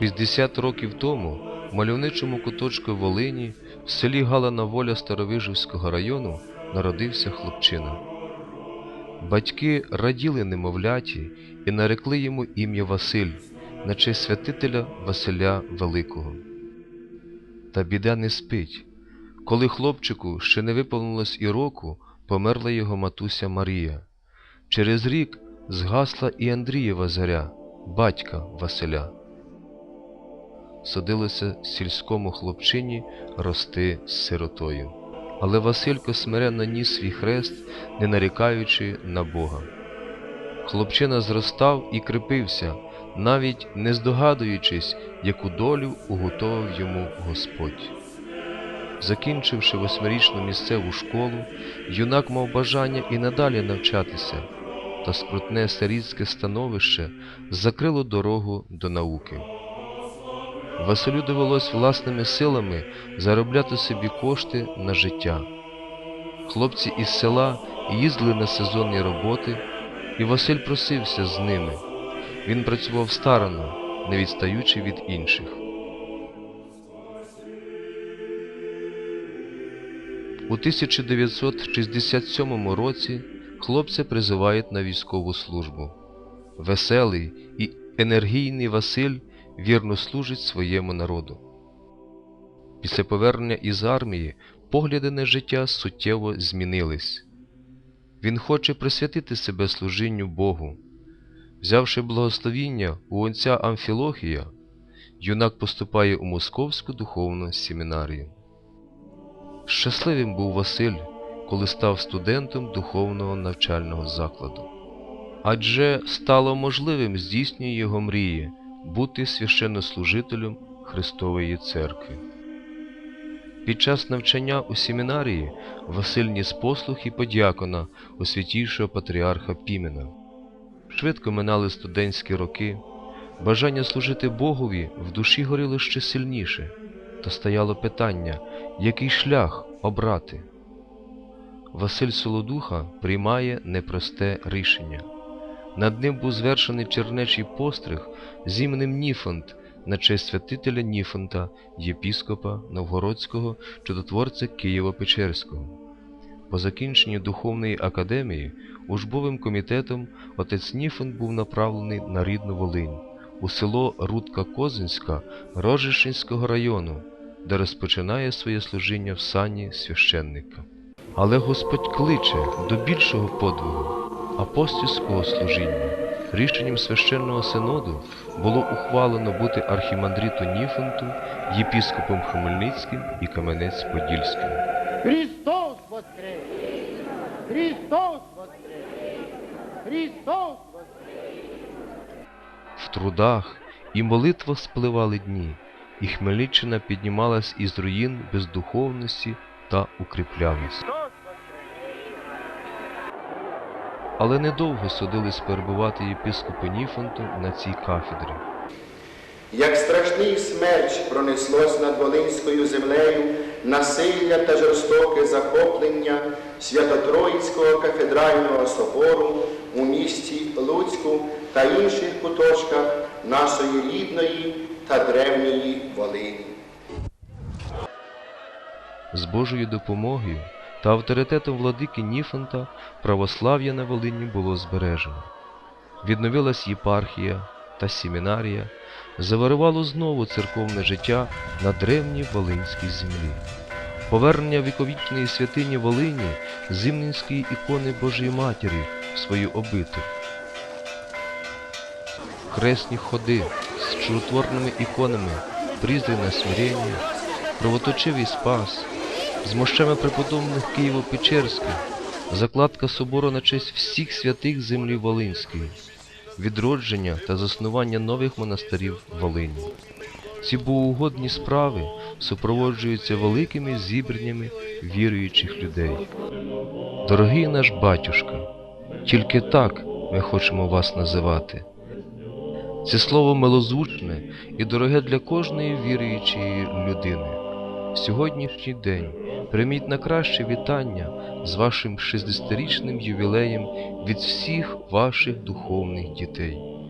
60 років тому в мальовничому куточку Волині в селі Галина Воля Старовижівського району народився хлопчина. Батьки раділи немовляті і нарекли йому ім'я Василь на честь святителя Василя Великого. Та біда не спить. Коли хлопчику ще не виповнилось і року, померла його матуся Марія. Через рік згасла і Андрієва заря, батька Василя. Судилося сільському хлопчині рости з сиротою. Але Василько смиренно ніс свій хрест, не нарікаючи на Бога. Хлопчина зростав і крепився, навіть не здогадуючись, яку долю уготовив йому Господь. Закінчивши восьмирічну місцеву школу, юнак мав бажання і надалі навчатися, та скрутне старіцьке становище закрило дорогу до науки. Василю довелось власними силами заробляти собі кошти на життя. Хлопці із села їздили на сезонні роботи, і Василь просився з ними. Він працював старано, не відстаючи від інших. У 1967 році хлопця призивають на військову службу. Веселий і енергійний Василь вірно служить своєму народу. Після повернення із армії погляди на життя суттєво змінились. Він хоче присвятити себе служінню Богу. Взявши благословіння у отця Амфілохія, юнак поступає у Московську духовну семінарію. Щасливим був Василь, коли став студентом духовного навчального закладу. Адже стало можливим здійснює його мрії бути священнослужителем Христової Церкви. Під час навчання у семінарії Василь ніс послух і подякона у святійшого патріарха Пімена. Швидко минали студентські роки, бажання служити Богові в душі горіло ще сильніше, та стояло питання, який шлях обрати. Василь Солодуха приймає непросте рішення. Над ним був звершений чернечий постриг з іменем Ніфонт на честь святителя Ніфонта, єпіскопа Новгородського чудотворця Києво-Печерського. По закінченні духовної академії учбовим комітетом отець Ніфонт був направлений на рідну Волинь, у село Рудка Козинська Рожищенського району, де розпочинає своє служіння в сані священника. Але Господь кличе до більшого подвигу апостольського служіння. Рішенням священного синоду було ухвалено бути архімандриту Ніфонту, єпіскопом Хмельницьким і Кам'янець-Подільським. Христос воскрес! Христос воскрес! Христос воскрес! В трудах і молитвах спливали дні, і Хмельниччина піднімалась із руїн бездуховності та укріплялась. Але недовго судились перебувати єпископу Ніфонту на цій кафедрі. Як страшний смерч пронеслось над Волинською землею насилля та жорстоке захоплення Свято-Троїцького кафедрального собору у місті Луцьку та інших куточках нашої рідної та древньої Волині. З Божою допомогою та авторитетом владики Ніфонта православ'я на Волині було збережено. Відновилась єпархія та семінарія, заварувало знову церковне життя на древній Волинській землі. Повернення віковічної святині Волині зимненської ікони Божої Матері в свою обитель. Хресні ходи з чудотворними іконами, призрі смирення, кровоточивий спас, з мощами преподобних Києво-Печерських, закладка собору на честь всіх святих землі Волинської, відродження та заснування нових монастирів Волині. Ці богоугодні справи супроводжуються великими зібраннями віруючих людей. Дорогий наш батюшка, тільки так ми хочемо вас називати. Це слово милозвучне і дороге для кожної віруючої людини. Сьогоднішній день прийміть на краще вітання з вашим 60-річним ювілеєм від всіх ваших духовних дітей.